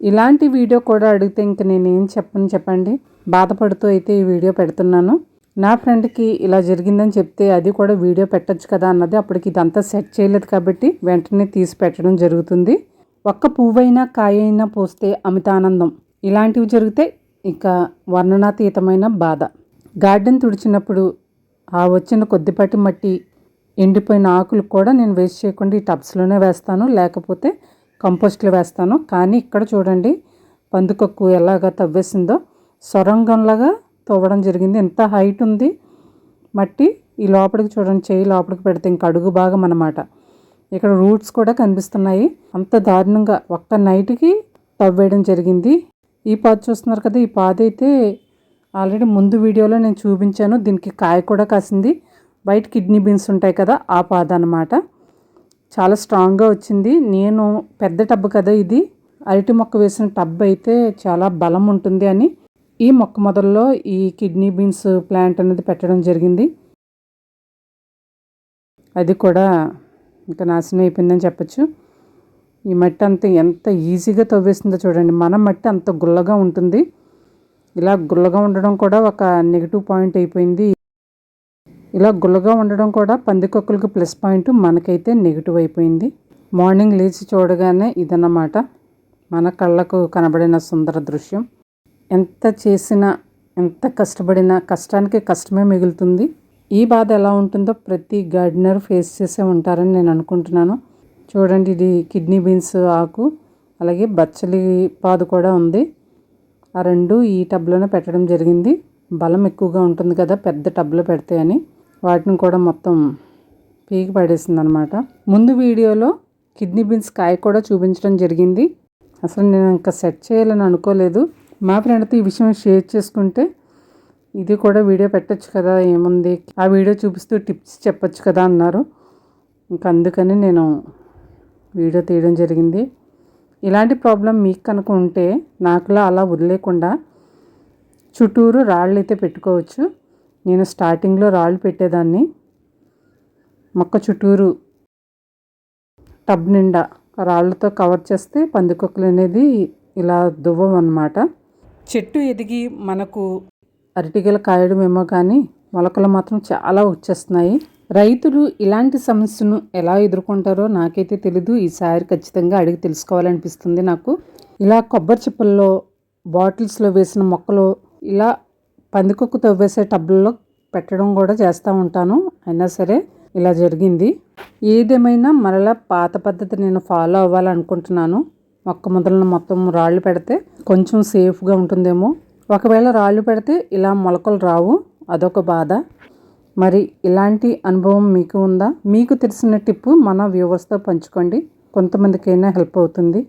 ఇలాంటి వీడియో కూడా అడిగితే ఇంక నేనేం చెప్పను చెప్పండి. బాధపడుతూ అయితే ఈ వీడియో పెడుతున్నాను. నా ఫ్రెండ్కి ఇలా జరిగిందని చెప్తే అది కూడా వీడియో పెట్టచ్చు కదా అన్నది అప్పటికి ఇదంతా సెట్ చేయలేదు కాబట్టి వెంటనే తీసి పెట్టడం జరుగుతుంది. ఒక్క పువ్వైనా కాయ అయినా పోస్తే అమితానందం. ఇలాంటివి జరిగితే ఇక వర్ణనాతీతమైన బాధ. గార్డెన్ తుడిచినప్పుడు ఆ వచ్చిన కొద్దిపాటి మట్టి ఎండిపోయిన ఆకులు కూడా నేను వేస్ట్ చేయకుండా ఈ టబ్స్లోనే వేస్తాను. లేకపోతే కంపోస్ట్లో వేస్తాను. కానీ ఇక్కడ చూడండి పందుకొక్కు ఎలాగ తవ్వేసిందో. సొరంగంలాగా తవ్వడం జరిగింది. ఎంత హైట్ ఉంది. మట్టి ఈ లోపలికి చూడండి చేయి లోపలికి పెడితే ఇంక అడుగు భాగం అన్నమాట. ఇక్కడ రూట్స్ కూడా కనిపిస్తున్నాయి. అంత దారుణంగా ఒక్క నైట్కి తవ్వేయడం జరిగింది. ఈ పాద చూస్తున్నారు కదా ఈ పాద అయితే ఆల్రెడీ ముందు వీడియోలో నేను చూపించాను. దీనికి కాయ కూడా కాసింది. వైట్ కిడ్నీ బీన్స్ ఉంటాయి కదా ఆ పాద అనమాట చాలా స్ట్రాంగ్గా వచ్చింది. నేను పెద్ద టబ్ కదా ఇది. అరటి మొక్క వేసిన టబ్ అయితే చాలా బలం ఉంటుంది అని ఈ మొక్క మొదల్లో ఈ కిడ్నీ బీన్స్ ప్లాంట్ అనేది పెట్టడం జరిగింది. అది కూడా ఇంకా నాశనం అయిపోయిందని చెప్పచ్చు. ఈ మట్టి అంత ఎంత ఈజీగా తవ్వేసిందో చూడండి. మన మట్టి అంత గుల్లగా ఉంటుంది. ఇలా గుల్లగా ఉండడం కూడా ఒక నెగిటివ్ పాయింట్ అయిపోయింది. ఇలా గుల్లగా ఉండడం కూడా పందికొక్కులకి ప్లస్ పాయింట్ మనకైతే నెగిటివ్ అయిపోయింది. మార్నింగ్ లేచి చూడగానే ఇదన్నమాట. మన కళ్ళకు కనబడిన సుందర దృశ్యం. ఎంత చేసినా ఎంత కష్టపడినా కష్టానికి కష్టమే మిగులుతుంది. ఈ బాధ ఎలా ఉంటుందో ప్రతి గార్డెనర్ ఫేస్ చేసే ఉంటారని నేను అనుకుంటున్నాను. చూడండి ఇది కిడ్నీ బీన్స్ ఆకు అలాగే బచ్చలి పాదు కూడా ఉంది. ఆ రెండు ఈ టబ్లోనే పెట్టడం జరిగింది. బలం ఎక్కువగా ఉంటుంది కదా పెద్ద టబ్లో పెడితే అని. వాటిని కూడా మొత్తం పీకి పడేసింది అనమాట ముందు వీడియోలో కిడ్నీ బీన్స్ కాయ కూడా చూపించడం జరిగింది. అసలు నేను ఇంకా సెట్ చేయాలని అనుకోలేదు. మా ఫ్రెండ్తో ఈ విషయం షేర్ చేసుకుంటే ఇది కూడా వీడియో పెట్టచ్చు కదా ఏముంది? ఆ వీడియో చూపిస్తూ టిప్స్ చెప్పచ్చు కదా అన్నారు. ఇంకా అందుకని నేను వీడియో తీయడం జరిగింది. ఇలాంటి ప్రాబ్లం మీకు కనుక ఉంటే నాకులా అలా వదిలేకుండా చుట్టూరు రాళ్ళు అయితే పెట్టుకోవచ్చు. నేను స్టార్టింగ్లో రాళ్ళు పెట్టేదాన్ని. మొక్క చుట్టూరు టబ్ నిండా రాళ్ళతో కవర్ చేస్తే పందికొక్కలు అనేది ఇలా దువ్వం అన్నమాట. చెట్టు ఎదిగి మనకు అరటిగల కాయడమేమో కానీ మొలకలు మాత్రం చాలా వచ్చేస్తున్నాయి. రైతులు ఇలాంటి సమస్యను ఎలా ఎదుర్కొంటారో నాకైతే తెలీదు. ఈసారి ఖచ్చితంగా అడిగి తెలుసుకోవాలనిపిస్తుంది నాకు. ఇలా కొబ్బరి చిప్పల్లో బాటిల్స్లో వేసిన మొక్కలు ఇలా పందికొక్కు తవ్వేసే టబ్లలో పెట్టడం కూడా చేస్తూ ఉంటాను. అయినా సరే ఇలా జరిగింది. ఏదేమైనా మరలా పాత పద్ధతి నేను ఫాలో అవ్వాలనుకుంటున్నాను. మొక్క మొదలను మొత్తం రాళ్ళు పెడితే కొంచెం సేఫ్గా ఉంటుందేమో. ఒకవేళ రాళ్ళు పెడితే ఇలా మొలకలు రావు. అదొక బాధ. మరి ఇలాంటి అనుభవం మీకు ఉందా? మీకు తెలిసిన టిప్పు మన వ్యూవర్స్తో పంచుకోండి. కొంతమందికైనా హెల్ప్ అవుతుంది.